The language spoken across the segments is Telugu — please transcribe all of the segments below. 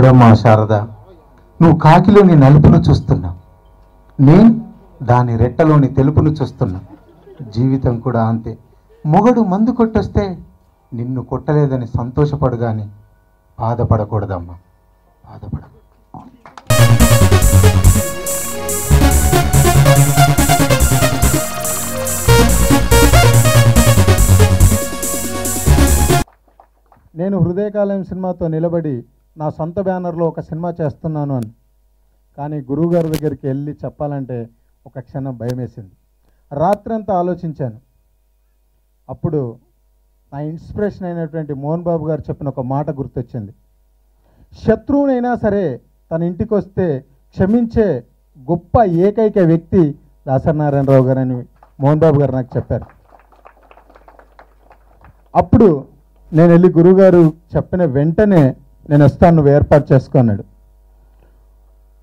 చూడమ్మా శారద నువ్వు కాకిలోని నలుపును చూస్తున్నావు. నేను దాని రెట్టలోని తెలుపును చూస్తున్నా జీవితం కూడా అంతే. మొగడు మందు కొట్టొస్తే నిన్ను కొట్టలేదని సంతోషపడు గాని బాధపడకూడదమ్మా. బాధపడ. నేను హృదయకాలయం సినిమాతో నిలబడి నా సొంత బ్యానర్లో ఒక సినిమా చేస్తున్నాను అని. కానీ గురువుగారి దగ్గరికి వెళ్ళి చెప్పాలంటే ఒక క్షణం భయం వేసింది రాత్రంతా ఆలోచించాను. అప్పుడు నా ఇన్స్పిరేషన్ అయినటువంటి మోహన్ బాబు గారు చెప్పిన ఒక మాట గుర్తొచ్చింది. శత్రువునైనా సరే తన ఇంటికి వస్తే క్షమించే గొప్ప ఏకైక వ్యక్తి దాసనారాయణరావు గారు అని మోహన్ బాబు గారు నాకు చెప్పారు. అప్పుడు నేను వెళ్ళి గురువుగారు చెప్పిన వెంటనే నేను వస్తాను నువ్వు ఏర్పాటు చేసుకున్నాడు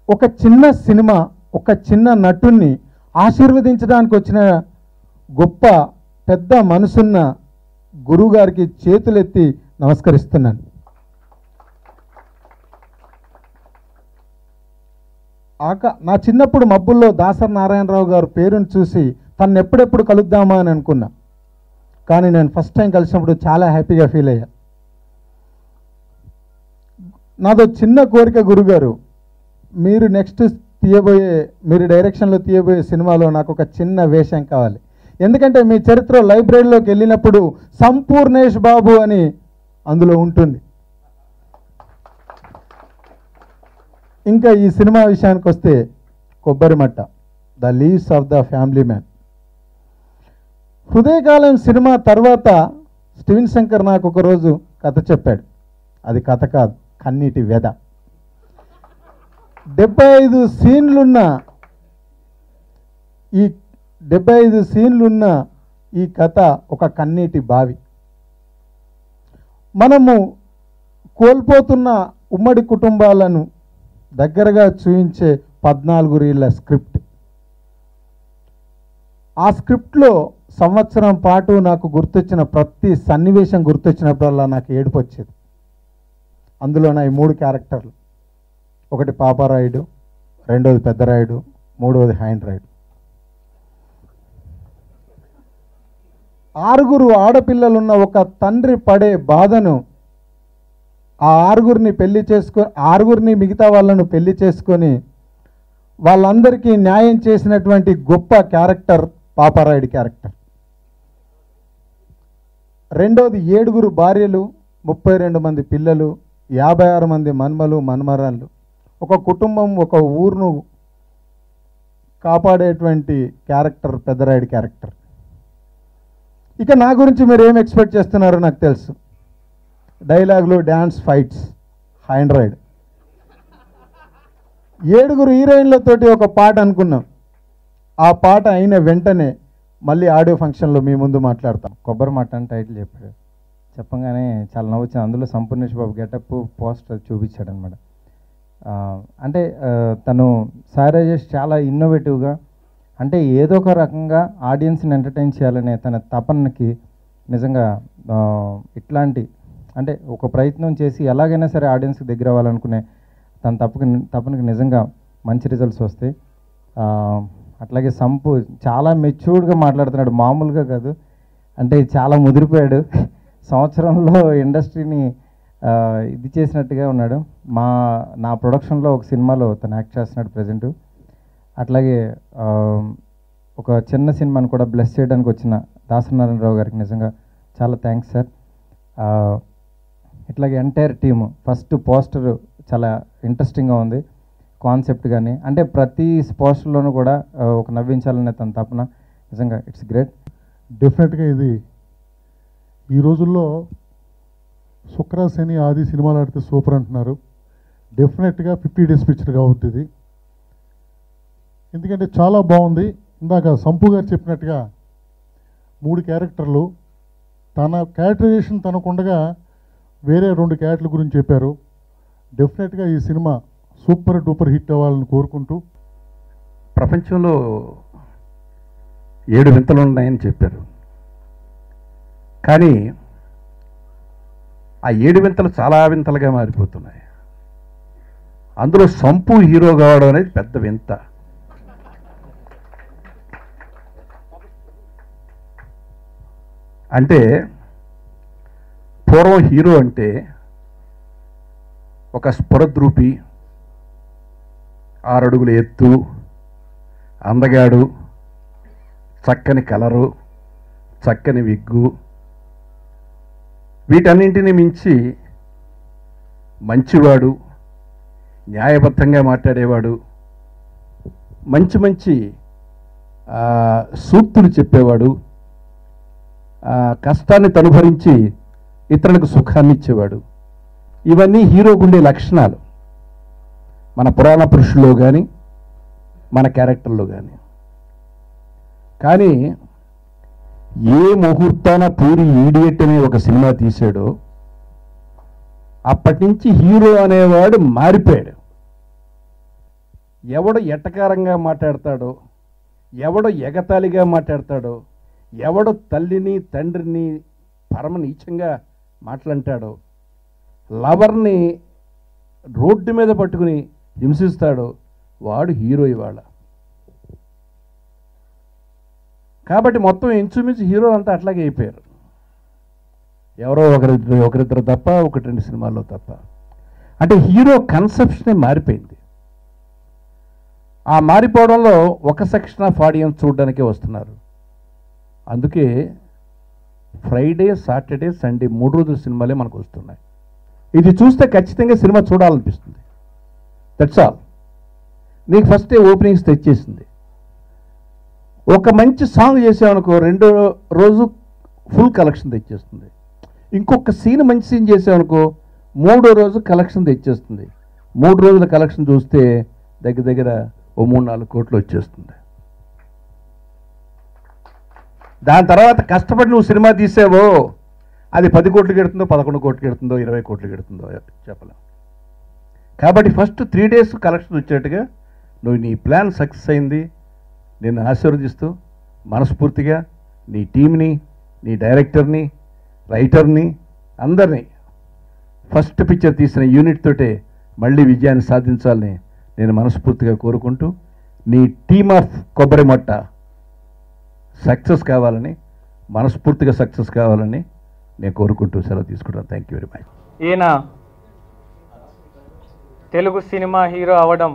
ఒక చిన్న సినిమా ఒక చిన్న నటుణ్ణి ఆశీర్వదించడానికి వచ్చిన గొప్ప పెద్ద మనసున్న గురువుగారికి చేతులెత్తి నమస్కరిస్తున్నాను. ఆక నా చిన్నప్పుడు మబ్బుల్లో దాసరి నారాయణరావు గారు పేరును చూసి తను ఎప్పుడెప్పుడు కలుద్దామా అని అనుకున్నా. కానీ నేను ఫస్ట్ టైం కలిసినప్పుడు చాలా హ్యాపీగా ఫీల్ అయ్యా. నాదో చిన్న కోరిక గురుగారు. మీరు నెక్స్ట్ తీయబోయే మీరు డైరెక్షన్లో తీయబోయే సినిమాలో నాకు ఒక చిన్న వేషం కావాలి. ఎందుకంటే మీ చరిత్ర లైబ్రరీలోకి వెళ్ళినప్పుడు సంపూర్ణేష్ బాబు అని అందులో ఉంటుంది. ఇంకా ఈ సినిమా విషయానికి వస్తే Kobbarimatta the leaves of the family man. హృదయకాలం cinema తర్వాత స్టివిన్ శంకర్ నాకు ఒకరోజు కథ చెప్పాడు. అది కథ కాదు. కన్నీటి వ్యధ డెబ్బై ఐదు సీన్లున్న ఈ డెబ్బై ఐదు సీన్లున్న ఈ కథ ఒక కన్నీటి బావి. మనము కోల్పోతున్న ఉమ్మడి కుటుంబాలను దగ్గరగా చూయించే పద్నాలుగు రీళ్ళ స్క్రిప్ట్. ఆ స్క్రిప్ట్లో సంవత్సరం పాటు నాకు గుర్తొచ్చిన ప్రతి సన్నివేశం గుర్తొచ్చినప్పుడల్లా నాకు ఏడుపు వచ్చేది అందులో నా ఈ మూడు క్యారెక్టర్లు. ఒకటి పాపారాయుడు రెండోది పెద్దరాయుడు మూడవది హ్యాండ్ రాయుడు. ఆరుగురు ఆడపిల్లలున్న ఒక తండ్రి పడే బాధను ఆ ఆరుగురిని పెళ్ళి చేసుకొని ఆరుగురిని మిగతా వాళ్ళను పెళ్ళి చేసుకొని వాళ్ళందరికీ న్యాయం చేసినటువంటి గొప్ప క్యారెక్టర్ పాపారాయుడి క్యారెక్టర్. రెండోది ఏడుగురు భార్యలు ముప్పై రెండు మంది పిల్లలు యాభై ఆరు మంది మన్మలు మన్మరాళ్ళు. ఒక కుటుంబం ఒక ఊరును కాపాడేటువంటి క్యారెక్టర్ పెద్దరాయుడి క్యారెక్టర్. ఇక నా గురించి మీరు ఏం ఎక్స్పెక్ట్ చేస్తున్నారో నాకు తెలుసు. డైలాగులు డ్యాన్స్ ఫైట్స్ హైండ్రాయిడ్. ఏడుగురు హీరోయిన్లతోటి ఒక పాట అనుకున్నాం. ఆ పాట అయిన వెంటనే మళ్ళీ ఆడియో ఫంక్షన్లో మీ ముందు మాట్లాడతాం. కొబ్బరి మాట అని టైటిల్ చెప్పాడు చెప్పగానే చాలా నవ్వొచ్చింది అందులో సంపూర్ణేష్ బాబు గెటప్ పోస్టర్ చూపించాడు అనమాట అంటే తను సారాజేష్ చాలా ఇన్నోవేటివ్గా అంటే ఏదో ఒక రకంగా ఆడియన్స్ని ఎంటర్టైన్ చేయాలనే తన తపనకి నిజంగా ఇట్లాంటి అంటే ఒక ప్రయత్నం చేసి ఎలాగైనా సరే ఆడియన్స్కి దగ్గర అవ్వాలనుకునే తన తప్పకి తపనకి నిజంగా మంచి రిజల్ట్స్ వస్తాయి. అట్లాగే సంపు చాలా మెచ్యూర్డ్గా మాట్లాడుతున్నాడు. మామూలుగా కాదు. అంటే చాలా ముదిరిపోయాడు. సంవత్సరంలో ఇండస్ట్రీని ఇది చేసినట్టుగా ఉన్నాడు. మా నా ప్రొడక్షన్లో ఒక సినిమాలో తను యాక్ట్ చేస్తున్నాడు ప్రజెంట్. అట్లాగే ఒక చిన్న సినిమాని కూడా బ్లెస్ చేయడానికి వచ్చిన దాసనారాయణరావు గారికి నిజంగా చాలా థ్యాంక్స్ సార్. ఇట్లాగే ఎంటైర్ టీము ఫస్ట్ పోస్టర్ చాలా ఇంట్రెస్టింగ్గా ఉంది కాన్సెప్ట్ కానీ అంటే ప్రతి పోస్టర్లోనూ కూడా ఒక నవ్వించాలనే తన తపన. నిజంగా ఇట్స్ గ్రేట్. డెఫినెట్గా ఇది ఈ రోజుల్లో శుక్ర శని ఆది సినిమాలు ఆడితే సూపర్ అంటున్నారు. డెఫినెట్గా ఫిఫ్టీ డేస్ పిక్చర్ కావద్దు ఇది. ఎందుకంటే చాలా బాగుంది. ఇందాక సంపు గారు చెప్పినట్టుగా మూడు క్యారెక్టర్లు తన క్యారెక్టరైజేషన్ తనకుండగా వేరే రెండు క్యారెక్టర్ల గురించి చెప్పారు. డెఫినెట్గా ఈ సినిమా సూపర్ డూపర్ హిట్ అవ్వాలని కోరుకుంటూ ప్రపంచంలో ఏడు వింతలు ఉన్నాయని చెప్పారు. కానీ ఆ ఏడు వింతలు చాలా వింతలుగా మారిపోతున్నాయి. అందులో సంపు హీరో కావడం అనేది పెద్ద వింత. అంటే పూర్వం హీరో అంటే ఒక స్ఫురద్రూపి ఆరడుగుల ఎత్తు అందగాడు చక్కని కలరు చక్కని విగ్గు వీటన్నింటిని మించి మంచివాడు న్యాయబద్ధంగా మాట్లాడేవాడు మంచి మంచి సూక్తులు చెప్పేవాడు కష్టాన్ని తనుభరించి ఇతరులకు సుఖాన్ని ఇచ్చేవాడు. ఇవన్నీ హీరోకుండే లక్షణాలు. మన పురాణ పురుషుల్లో కానీ మన క్యారెక్టర్లో కానీ కానీ ఏ ముహూర్తాన పూరి ఈడియట్ అనే ఒక సినిమా తీశాడో అప్పటి నుంచి హీరో అనేవాడు మారిపోయాడు. ఎవడు ఎట్టకారంగా మాట్లాడతాడో ఎవడు ఎగతాళిగా మాట్లాడతాడో ఎవడు తల్లిని తండ్రిని పరమ నీచంగా మాట్లాంటాడో లవర్ని రోడ్డు మీద పట్టుకుని హింసిస్తాడో వాడు హీరో ఇవాళ. కాబట్టి మొత్తం ఇంచుమించు హీరోలు అంతా అట్లాగే అయిపోయారు. ఎవరో ఒకరిద్దరు ఒకరిద్దరు తప్ప ఒకటి రెండు సినిమాల్లో తప్ప. అంటే హీరో కన్సెప్షనే మారిపోయింది. ఆ మారిపోవడంలో ఒక సెక్షన్ ఆఫ్ ఆడియన్స్ చూడడానికే వస్తున్నారు. అందుకే ఫ్రైడే సాటర్డే సండే మూడు రోజుల సినిమాలే మనకు వస్తున్నాయి. ఇది చూస్తే ఖచ్చితంగా సినిమా చూడాలనిపిస్తుంది. దట్స్ ఆల్ నీకు ఫస్ట్ ఓపెనింగ్స్ తెచ్చేసింది. ఒక మంచి సాంగ్ చేసామనుకో రెండో రోజు ఫుల్ కలెక్షన్ తెచ్చేస్తుంది. ఇంకొక సీన్ మంచి సీన్ చేసామనుకో మూడో రోజు కలెక్షన్ తెచ్చేస్తుంది. మూడు రోజుల కలెక్షన్ చూస్తే దగ్గర దగ్గర ఓ మూడు నాలుగు కోట్లు వచ్చేస్తుంది. దాని తర్వాత కష్టపడి నువ్వు సినిమా తీసావో అది పది కోట్లు గెడుతుందో పదకొండు కోట్లు కెడుతుందో ఇరవై కోట్లు కెడుతుందో చెప్పలేం. కాబట్టి ఫస్ట్ త్రీ డేస్ కలెక్షన్ వచ్చేట్టుగా నువ్వు నీ ప్లాన్ సక్సెస్ అయింది. నిన్ను ఆశీర్వదిస్తూ మనస్ఫూర్తిగా నీ టీంని నీ డైరెక్టర్ని రైటర్ని అందరినీ ఫస్ట్ పిక్చర్ తీసిన యూనిట్ తోటే మళ్ళీ విజయాన్ని సాధించాలని నేను మనస్ఫూర్తిగా కోరుకుంటూ నీ టీమ్ ఆఫ్ కొబ్బరి మొట్ట సక్సెస్ కావాలని మనస్ఫూర్తిగా సక్సెస్ కావాలని నేను కోరుకుంటూ సెలవు తీసుకుంటాను థ్యాంక్ యూ వెరీ మచ్ ఈయన తెలుగు సినిమా హీరో అవ్వడం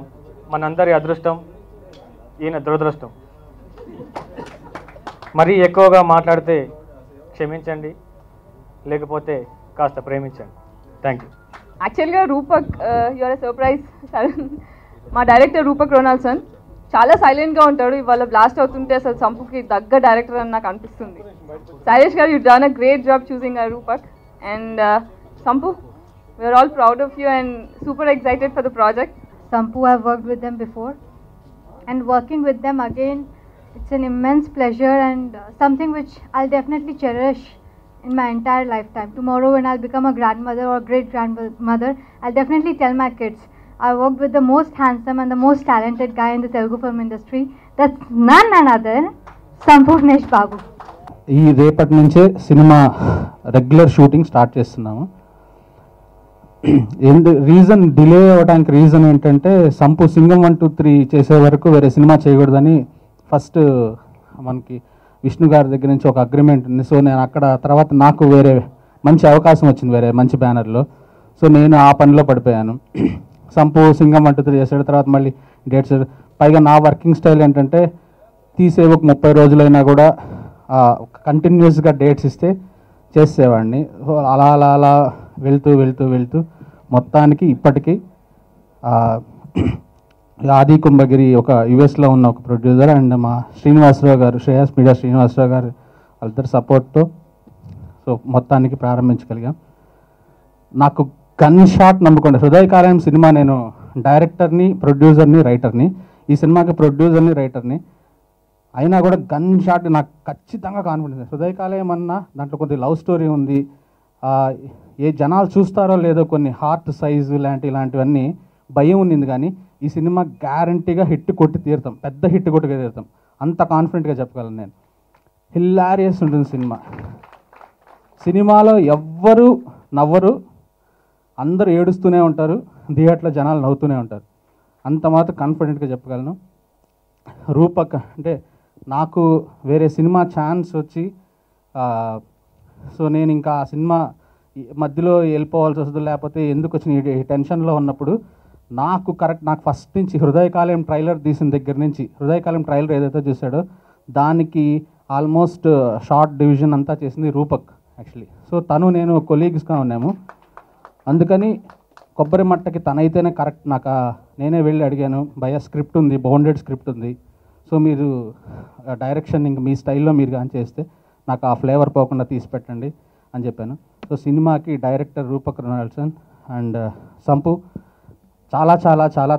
మనందరి అదృష్టం. ఈయన దురదృష్టం. మరీ ఎక్కువగా మాట్లాడితే క్షమించండి లేకపోతే కాస్త ప్రేమించండి. థ్యాంక్ యూ యాక్చువల్గా రూపక్ యువర్ సర్ప్రైజ్ మా డైరెక్టర్ రూపక్ రొనాల్సన్ చాలా సైలెంట్గా ఉంటాడు. ఇవాళ బ్లాస్ట్ అవుతుంటే అసలు సంపుకి దగ్గ డైరెక్టర్ అని నాకు అనిపిస్తుంది. శైలేష్ గారు you done a great job choosing a Roopak. And Sampu we are all proud of you and super excited for the project Sampu, I've worked with them before, and working with them again, it's an immense pleasure and uh, something which I'll definitely cherish in my entire lifetime. Tomorrow, when I'll become a grandmother or great grandmother, I'll definitely tell my kids I worked with the most handsome and the most talented guy in the Telugu film industry. That's none another, Sampurnesh Babu. ఈ రేపటి నుంచే సినిమా రెగ్యులర్ షూటింగ్ స్టార్ట్ చేస్తున్నాము ఎందు రీజన్ డిలే అవ్వడానికి రీజన్ ఏంటంటే Sampu Singham one two three చేసే వరకు వేరే సినిమా చేయకూడదని ఫస్ట్ మనకి విష్ణు గారి దగ్గర నుంచి ఒక అగ్రిమెంట్ ఉంది. సో నేను అక్కడ తర్వాత నాకు వేరే మంచి అవకాశం వచ్చింది వేరే మంచి బ్యానర్లో సో నేను ఆ పనిలో పడిపోయాను. Sampu Singham one two three చేసాడు తర్వాత మళ్ళీ డేట్స్ పైగా నా వర్కింగ్ స్టైల్ ఏంటంటే తీసే ఒక ముప్పై రోజులైనా కూడా కంటిన్యూస్గా డేట్స్ ఇస్తే చేసేవాడిని. సో అలా అలా అలా వెళ్తూ వెళ్తూ వెళ్తూ మొత్తానికి ఇప్పటికీ ఆది కుంభగిరి ఒక యుఎస్లో ఉన్న ఒక ప్రొడ్యూసర్ అండ్ మా శ్రీనివాసరావు గారు శ్రేయస్ మీడియా శ్రీనివాసరావు గారు వాళ్ళిద్దరు సపోర్ట్తో సో మొత్తానికి ప్రారంభించగలిగాం. నాకు గన్ షాట్ నమ్ముకోండి. హృదయకాలయం సినిమా నేను డైరెక్టర్ని ప్రొడ్యూసర్ని రైటర్ని ఈ సినిమాకి ప్రొడ్యూసర్ని రైటర్ని అయినా కూడా గన్ షాట్ నాకు ఖచ్చితంగా కాన్ఫిడెన్స్ హృదయకాలయం అన్నా దాంట్లో కొద్ది లవ్ స్టోరీ ఉంది. ఏ జనాలు చూస్తారో లేదో కొన్ని హార్ట్ సైజు లాంటి ఇలాంటివన్నీ భయం ఉన్నింది కానీ ఈ సినిమా గ్యారంటీగా హిట్ కొట్టి తీరుతాం. పెద్ద హిట్ కొట్టి తీరుతాం. అంత కాన్ఫిడెంట్గా చెప్పగలను నేను. హిల్లారియస్ ఉంటుంది సినిమా. సినిమాలో ఎవ్వరు నవ్వరు. అందరూ ఏడుస్తూనే ఉంటారు. థియేటర్లో జనాలు నవ్వుతూనే ఉంటారు. అంత మాత్రం కాన్ఫిడెంట్గా చెప్పగలను. రూపక్ అంటే నాకు వేరే సినిమా ఛాన్స్ వచ్చి సో నేను ఇంకా ఆ సినిమా మధ్యలో వెళ్ళిపోవాల్సి వస్తుంది లేకపోతే ఎందుకు వచ్చిన ఈ- టెన్షన్లో ఉన్నప్పుడు నాకు కరెక్ట్ నాకు ఫస్ట్ నుంచి హృదయకాలయం ట్రైలర్ తీసిన దగ్గర నుంచి హృదయకాలయం ట్రైలర్ ఏదైతే చూసాడో దానికి ఆల్మోస్ట్ షార్ట్ డివిజన్ అంతా చేసింది రూపక్ యాక్చువల్లీ సో తను నేను కొలీగ్స్గా ఉన్నాము. అందుకని కొబ్బరి మట్టకి తనైతేనే కరెక్ట్ నాకు నేనే వెళ్ళి అడిగాను భయ స్క్రిప్ట్ ఉంది బౌండెడ్ స్క్రిప్ట్ ఉంది. సో మీరు డైరెక్షన్ ఇంక మీ స్టైల్లో మీరు కానీ చేస్తే నాకు ఆ ఫ్లేవర్ పోకుండా తీసి పెట్టండి అని చెప్పాను. సో సినిమాకి director Roopak Ronaldson and uh, Sampu చాలా చాలా చాలా